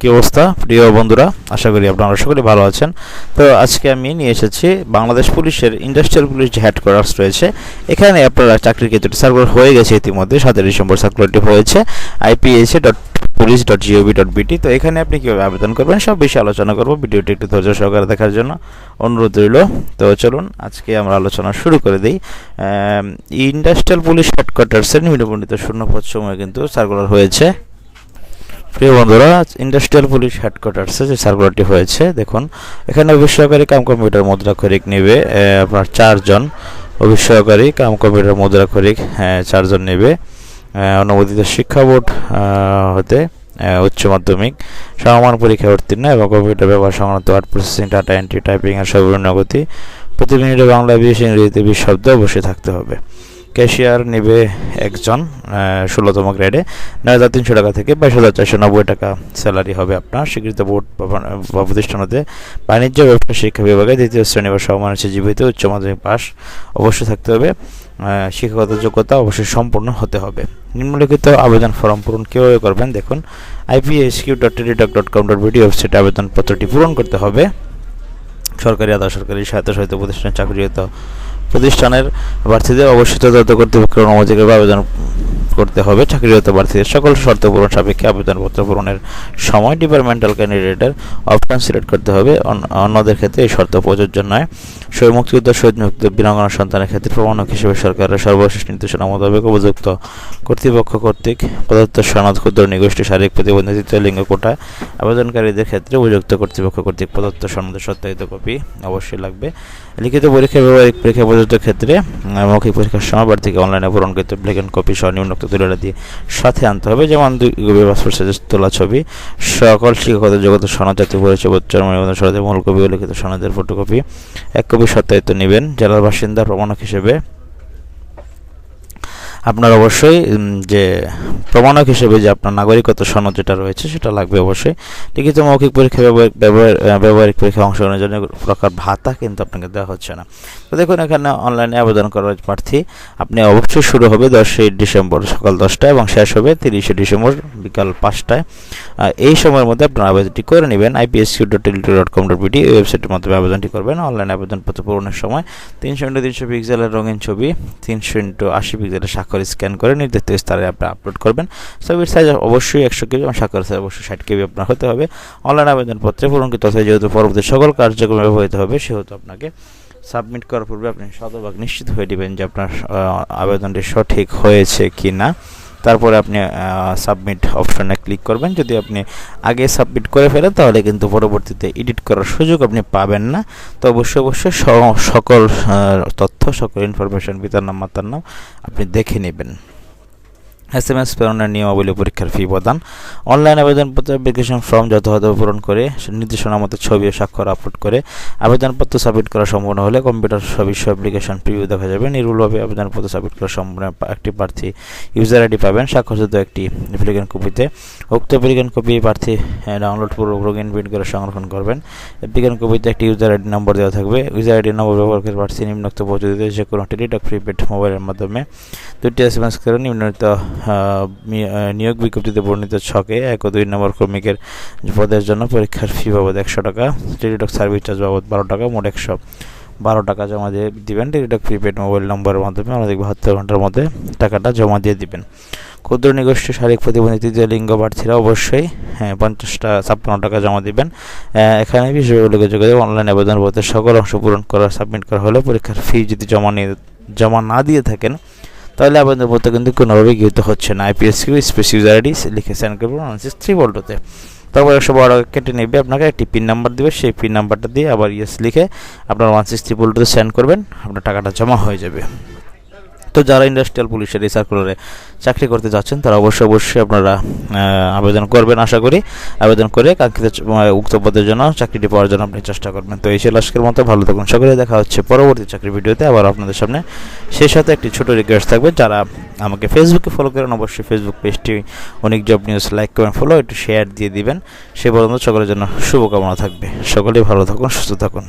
কি অবস্থা? প্রিয় বন্ধুরা, আশা করি আপনারা সকলে ভালো আছেন। তো আজকে আমি নিয়ে এসেছি বাংলাদেশ পুলিশের ইন্ডাস্ট্রিয়াল পুলিশ যে হেডকোয়ার্টার্স রয়েছে। এখানে আপনারা চাকরির ক্ষেত্রে সার্কুলার হয়ে গেছে ইতিমধ্যে সাতের ডিসেম্বর সার্কুলারটি হয়েছে IPSA dot police dot GOV dot BT তো এখানে আপনি কীভাবে আবেদন করবেন, সব বিষয়ে আলোচনা করব। ভিডিওটি একটু ধৈর্য সহকারে দেখার জন্য অনুরোধ রইল। তো চলুন, আজকে আমরা আলোচনা শুরু করে দিই। ইন্ডাস্ট্রিয়াল পুলিশ হেডকোয়ার্টার্সের নিম্নবর্ণিত শূন্যপদ সময় কিন্তু সার্কুলার হয়েছে। প্রিয় বন্ধুরা ইন্ডাস্ট্রিয়াল পুলিশ হেডকোয়ার্টার্সে যে সার্কুলারটি হয়েছে দেখুন এখানে অভিষেককারী কাম কম্পিউটার মুদ্রাক্ষরিক নেবে আহ, আপনার চারজন অভিষেককারী কাম কম্পিউটার মুদ্রাক্ষরিক হ্যাঁ, চারজন নেবে। অনুমোদিত শিক্ষা বোর্ড হতে উচ্চ মাধ্যমিক সমমান পরীক্ষা উত্তীর্ণ এবং কম্পিউটার ব্যবহার সংক্রান্ত word processing data entry typing এর সর্বনিম্ন গতি প্রতি মিনিটে বাংলা বিশ ইংরেজিতে বিশ শব্দ অবশ্যই থাকতে হবে। ক্যাশিয়ার নেবে একজন ষোলোতম গ্রেডে। নয় হাজার তিনশো টাকা থেকে বাইশ হাজার চারশো নব্বই টাকা স্যালারি হবে আপনার। স্বীকৃত বোর্ড বা বা- বা প্রতিষ্ঠান হতে বাণিজ্য, ব্যবসা, শিক্ষা বিভাগে দ্বিতীয় শ্রেণি বা সমমানের জীবিত, উচ্চ মাধ্যমিক পাস অবশ্যই থাকতে হবে। শিক্ষাগত যোগ্যতা অবশ্যই সম্পূর্ণ হতে হবে। নিম্নলিখিত আবেদন ফর্ম পূরণ কীভাবে করবেন দেখুন IPSQ dot Teletalk dot com dot video ওয়েবসাইটে আবেদনপত্রটি পূরণ করতে হবে। সরকারি আধা সরকারি স্বায়ত্ত সহিত প্রতিষ্ঠানে চাকরিরত প্রতিষ্ঠানের প্রার্থীদের অবশ্যই তদন্ত কর্তৃপক্ষের অনুমতিকে আবেদন করতে হবে। চাকরিরত প্রার্থীদের সকল শর্ত পূরণ সাপেক্ষে আবেদনপত্র পূরণের সময় ডিপার্টমেন্টাল ক্যান্ডিডেটের অপশন সিলেক্ট করতে হবে। অন্যদের ক্ষেত্রে এই শর্ত প্রযোজ্য নয়। শহীদ মুক্তিযুদ্ধ শহীদ মুক্ত বীরাঙ্গনা সন্তানের ক্ষেত্রে প্রমাণক হিসেবে সরকারের সর্বশেষ নির্দেশনা মোতাবেক উপযুক্ত কর্তৃপক্ষ কর্তৃক প্রদত্ত সনদ, ক্ষুদ্র নিগোষ্ঠী, শারীরিক প্রতিবন্ধী, তৃতীয় লিঙ্গ কোটায় আবেদনকারীদের ক্ষেত্রে উপযুক্ত কর্তৃপক্ষ কর্তৃক প্রদত্ত সনদের সত্যায়িত কপি অবশ্যই লাগবে। লিখিত পরীক্ষা, ব্যবহারিক পরীক্ষা প্রযোজ্য ক্ষেত্রে মৌখিক পরীক্ষার সময় প্রার্থীকে অনলাইনে পূরণকৃত ব্ল্যাক কপি সহ নিম্নোক্ত তুলে দিয়ে সাথে আনতে হবে। যেমন দুই তোলা ছবি, সকল শিক্ষাগত জগত সনদ জাতীয় পরিচয় উচ্চারণ নিবন্ধন সনদের মূল ও লিখিত সনদের ফটোকপি এক কবি সত্যায়িত নেবেন। জেলার বাসিন্দা প্রমাণক হিসেবে আপনার অবশ্যই যে প্রমাণক হিসেবে যে আপনার নাগরিকত্ব সনদ যেটা রয়েছে সেটা লাগবে অবশ্যই। লিখিত মৌখিক পরীক্ষা ব্যবহারিক ব্যবহার- পরীক্ষা অংশগ্রহণের জন্য প্রকার ভাতা কিন্তু আপনাকে দেওয়া হচ্ছে না। তো দেখুন, এখানে অনলাইনে আবেদন করার প্রার্থী, আপনি অবশ্যই শুরু হবে দশই ডিসেম্বর সকাল দশটায় এবং শেষ হবে তিরিশে ডিসেম্বর বিকাল পাঁচটায়। এই সময়ের মধ্যে আপনার আবেদনটি করে নেবেন। IPSQ dot Teletalk dot com dot BD ওয়েবসাইটের মাধ্যমে আবেদনটি করবেন। অনলাইন আবেদনপত্র পূরণের সময় তিনশো ইন্টু তিনশো পিক্সেলের রঙিন ছবি, তিনশো ইন্টু আশি পিক্সেলের স্বাক্ষর স্ক্যান করে নির্দিষ্ট স্তরে আপনি আপলোড করবেন। ছবির সাইজ অবশ্যই একশো কেবি এবং স্বাক্ষর সাইজ অবশ্যই ষাট কেবি আপনার হতে হবে। অনলাইন আবেদনপত্রে পূরণকৃত তথ্য যেহেতু পরবর্তী সকল কার্যক্রমে ব্যবহৃত হবে, সেহেতু আপনাকে সাবমিট করার পূর্বে আপনি শতভাগ নিশ্চিত হয়ে দেবেন যে আপনার আবেদনটি সঠিক হয়েছে কি না তারপরে আপনি সাবমিট অপশনে ক্লিক করবেন। যদি আপনি আগে সাবমিট করে ফেলেন, তাহলে কিন্তু পরবর্তীতে এডিট করার সুযোগ আপনি পাবেন না। তো অবশ্যই অবশ্যই সকল তথ্য, সকল ইনফরমেশন পিতার নাম, মাতার নাম আপনি দেখে নেবেন। এস এম এস প্রেরণের নিয়মাবলী পরীক্ষার ফি প্রদান। অনলাইন আবেদনপত্র অ্যাপ্লিকেশন ফর্ম যথাযথভাবে পূরণ করে নির্দেশনা মতো ছবি ও স্বাক্ষর আপলোড করে। আবেদনপত্র সাবমিট করা সম্পূর্ণ হলে কম্পিউটার সবিশ্ব অ্যাপ্লিকেশন প্রিভিউ দেখা যাবে। নির্ভুলভাবে আবেদনপত্র সাবমিট করা সম্পূর্ণ একটি প্রার্থী ইউজার আইডি পাবেন। স্বাক্ষরিত একটি অ্যাপ্লিকেশন কপিতে উক্ত অ্যাপ্লিকেশন কপি প্রার্থী ডাউনলোড পূর্বক লগ ইন প্রিন্ট করে সংরক্ষণ করবেন। অ্যাপ্লিকেশন কপিতে একটি ইউজার আইডি নম্বর দেওয়া থাকবে। ইউজার আইডি নম্বর ব্যবহার করে প্রার্থী নিম্নোক্ত পদ্ধতিতে যে কোনো টেলিটক প্রিপেড মোবাইলের মাধ্যমে। দুটি এস এম এস করে আহ, নিয়োগ বিজ্ঞপ্তিতে বর্ণিত ছকে এক ও দুই নম্বর কর্মীকের পদের জন্য পরীক্ষার ফি বাবদ একশো টাকা টেলিটক সার্ভিস চার্জ বাবদ বারো টাকা, মোট একশো বারো টাকা জমা দিয়ে দিবেন। টেলিটক প্রিপেড মোবাইল নম্বরের মাধ্যমে আমাদের বাহাত্তর ঘণ্টার মধ্যে টাকাটা জমা দিয়ে দিবেন। ক্ষুদ্র নিগোষ্ঠী শারীরিক প্রতিবন্ধী তৃতীয় লিঙ্গ প্রার্থীরা অবশ্যই হ্যাঁ পঞ্চাশটা ছাপ্পান্ন টাকা জমা দিবেন। এখানে বিষয়গুলোকে যোগাযোগ অনলাইন আবেদনপত্রের সকল অংশ পূরণ করা সাবমিট করা হলে পরীক্ষার ফি যদি জমা নিয়ে, জমা না দিয়ে থাকেন তাহলে আপনাদের মতো কিন্তু কোনোভাবেই গৃহীত হচ্ছে না। IPS Q space user ID লিখে সেন্ড করবেন ওয়ান সিক্স থ্রি বল্টোতে তারপর একশো বারো কেটে নেবে, আপনাকে একটি পিন নাম্বার দেবে, সেই পিন নাম্বারটা দিয়ে আবার ইয়েস লিখে আপনার ওয়ান সিক্স থ্রি বল্টোতে সেন্ড করবেন, আপনার টাকাটা জমা হয়ে যাবে। তো যারা ইন্ডাস্ট্রিয়াল পুলিশের এই সার্কুলারে চাকরি করতে যাচ্ছেন, তারা অবশ্যই অবশ্যই আপনারা আবেদন করবেন, আশা করি। আবেদন করে কাঙ্ক্ষিত উক্ত পদের জন্য, চাকরিটি পাওয়ার জন্য আপনি চেষ্টা করবেন। তো এই ছিল আজকের মতো। ভালো থাকুন, সকলে। দেখা হচ্ছে পরবর্তী চাকরি ভিডিওতে। আবার আপনাদের সামনে সেই সাথে একটি ছোট রিকোয়েস্ট থাকবে। যারা আমাকে ফেসবুকে ফলো করেন, অবশ্যই ফেসবুক পেজটি অনেক জব নিউজ লাইক করেন ফলো একটু শেয়ার দিয়ে দিবেন। সে পর্যন্ত সকলের জন্য শুভকামনা থাকবে। সকলেই ভালো থাকুন, সুস্থ থাকুন।